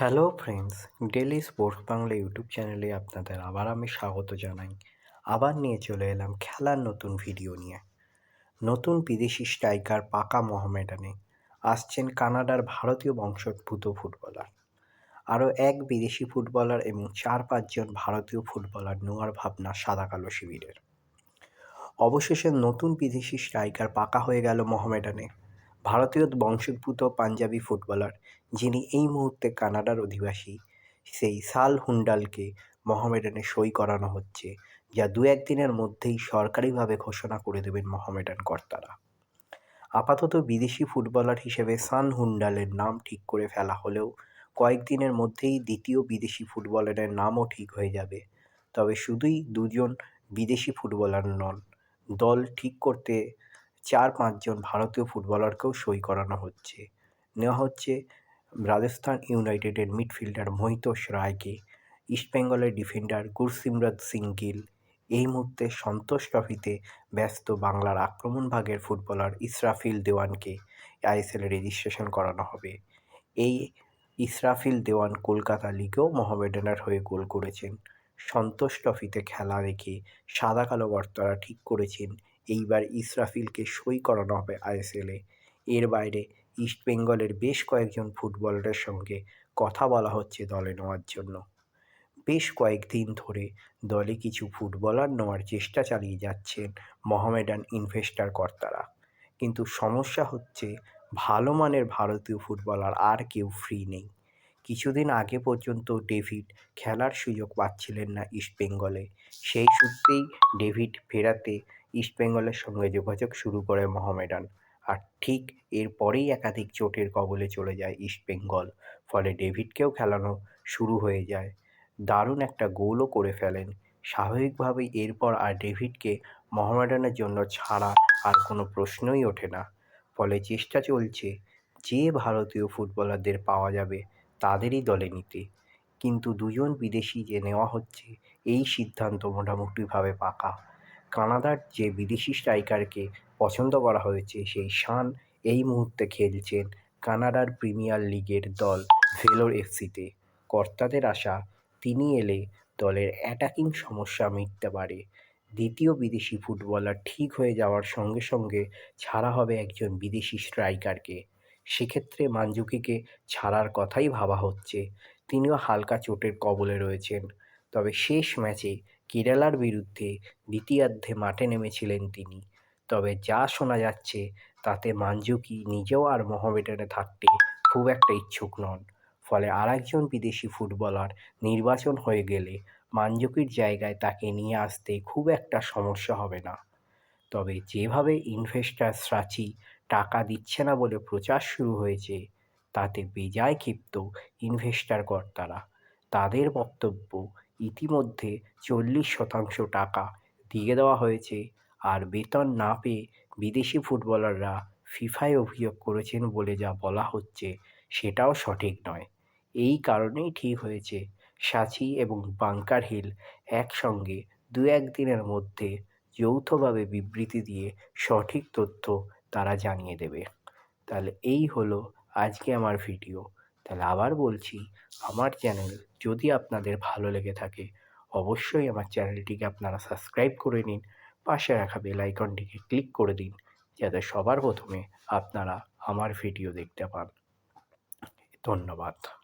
Hello friends daily sports Bangla YouTube চ্যানেলে আপনাদের আবার আমি স্বাগত জানাই। আবার নিয়ে চলে এলাম খেলার নতুন ভিডিও নিয়ে। নতুন বিদেশি স্ট্রাইকার পাকা মোহামেডানে আসছেন কানাডার ভারতীয় বংশোদ্ভূত ফুটবলার। আরও এক বিদেশি ফুটবলার এবং চার পাঁচজন ভারতীয় ফুটবলার নেওয়ার ভাবনা সাদা কালো শিবিরের। অবশেষে নতুন বিদেশি স্ট্রাইকার পাকা হয়ে গেল মোহামেডানে ভারতীয় বংশোদ্ভূত পাঞ্জাবি ফুটবলার, যিনি এই মুহূর্তে কানাডার অধিবাসী, সেই সাল হুন্ডালকে মহামেডানে সই করানো হচ্ছে, যা দু একদিনের মধ্যেই সরকারিভাবে ঘোষণা করে দেবেন মহামেডান কর্তারা। আপাতত বিদেশি ফুটবলার হিসেবে সান হুন্ডালের নাম ঠিক করে ফেলা হলেও কয়েকদিনের মধ্যেই দ্বিতীয় বিদেশি ফুটবলারের নামও ঠিক হয়ে যাবে। তবে শুধুই দুজন বিদেশি ফুটবলার নন, দল ঠিক করতে চার পাঁচজন ভারতীয় ফুটবলারকেও সই করানো হচ্ছে। নেওয়া হচ্ছে রাজস্থান ইউনাইটেডের মিডফিল্ডার মহিতোষ রায়কে ইস্টবেঙ্গলের ডিফেন্ডার গুরসিমরত সিং গিল। এই মুহূর্তে সন্তোষ ট্রফিতে ব্যস্ত বাংলার আক্রমণ ভাগের ফুটবলার ইসরাফিল দেওয়ানকে আইএসএলে রেজিস্ট্রেশন করানো হবে। এই ইসরাফিল দেওয়ান কলকাতা লিগেও মোহামেডানের হয়ে গোল করেছেন। সন্তোষ ট্রফিতে খেলা রেখে সাদা কালো কর্তারা ঠিক করেছেন এইবার ইসরাফিলকে সই করানো হবে আইএসএলে। এর বাইরে ইস্টবেঙ্গলের বেশ কয়েকজন ফুটবলারের সঙ্গে কথা বলা হচ্ছে দলে নেওয়ার জন্য। বেশ কয়েকদিন ধরে দলে কিছু ফুটবলার নেওয়ার চেষ্টা চালিয়ে যাচ্ছেন মহামেডান ইনভেস্টার কর্তারা। কিন্তু সমস্যা হচ্ছে ভালো মানের ভারতীয় ফুটবলার আর কেউ ফ্রি নেই। কিছুদিন আগে পর্যন্ত ডেভিড খেলার সুযোগ পাচ্ছিলেন না ইস্টবেঙ্গলে সেই সূত্রেই ডেভিড ফেরাতে ইস্টবেঙ্গলের সঙ্গে যোগাযোগ শুরু করে মহামেডান। আর ঠিক এরপরেই একাধিক চোটের কবলে চলে যায় ইস্টবেঙ্গল ফলে ডেভিডকেও খেলানো শুরু হয়ে যায়। দারুণ একটা গোলও করে ফেলেন। স্বাভাবিকভাবেই এরপর আর ডেভিডকে মহামেডানের জন্য ছাড়া আর কোনো প্রশ্নই ওঠে না। ফলে চেষ্টা চলছে যে ভারতীয় ফুটবলারদের পাওয়া যাবে তাদেরই দলে নিতে। কিন্তু দুজন বিদেশি যে নেওয়া হচ্ছে, এই সিদ্ধান্ত মোটামুটিভাবে পাকা। কানাডার যে বিদেশি স্ট্রাইকারকে পছন্দ করা হয়েছে, সেই শান এই মুহূর্তে খেলছেন কানাডার প্রিমিয়ার লিগের দল ভেলোর এফসিতে। কর্তাদের আশা, তিনি এলে দলের অ্যাটাকিং সমস্যা মিটতে পারে। দ্বিতীয় বিদেশি ফুটবলার ঠিক হয়ে যাওয়ার সঙ্গে সঙ্গে ছাড়া হবে একজন বিদেশি স্ট্রাইকারকে। সেক্ষেত্রে মানজুকিকে ছাড়ার কথাই ভাবা হচ্ছে। তিনিও হালকা চোটের কবলে রয়েছেন। তবে শেষ ম্যাচে কেরালার বিরুদ্ধে দ্বিতীয়ার্ধে মাঠে নেমেছিলেন তিনি। তবে যা শোনা যাচ্ছে, তাতে মানজুকি নিজেও আর মোহামেডানে থাকতে খুব একটা ইচ্ছুক নন। ফলে আরেকজন বিদেশি ফুটবলার নির্বাচন হয়ে গেলে মানজুকির জায়গায় তাকে নিয়ে আসতে খুব একটা সমস্যা হবে না। তবে যেভাবে ইনভেস্টার সাচি টাকা দিচ্ছে না বলে প্রচার শুরু হয়েছে, তাতে বেজায় ক্ষিপ্ত ইনভেস্টার কর্তারা। তাদের বক্তব্য ইতিমধ্যে চল্লিশ শতাংশ টাকা দিয়ে দেওয়া হয়েছে আর বেতন না পেয়ে বিদেশি ফুটবলাররা ফিফায় অভিযোগ করেছেন বলে যা বলা হচ্ছে সেটাও সঠিক নয়। এই কারণেই ঠিক হয়েছে সাচি এবং বাংকার হিল একসঙ্গে দু একদিনের মধ্যে যৌথভাবে বিবৃতি দিয়ে সঠিক তথ্য তারা জানিয়ে দেবে। তাহলে এই হলো আজকে আমার ভিডিও। তাহলে আবার বলছি, আমার চ্যানেল যদি আপনাদের ভালো লেগে থাকে, অবশ্যই আমার চ্যানেলটিকে আপনারা সাবস্ক্রাইব করে নিন, পাশে রাখা বেল আইকনটিকে ক্লিক করে দিন, যাতে সবার প্রথমে আপনারা আমার ভিডিও দেখতে পান। ধন্যবাদ।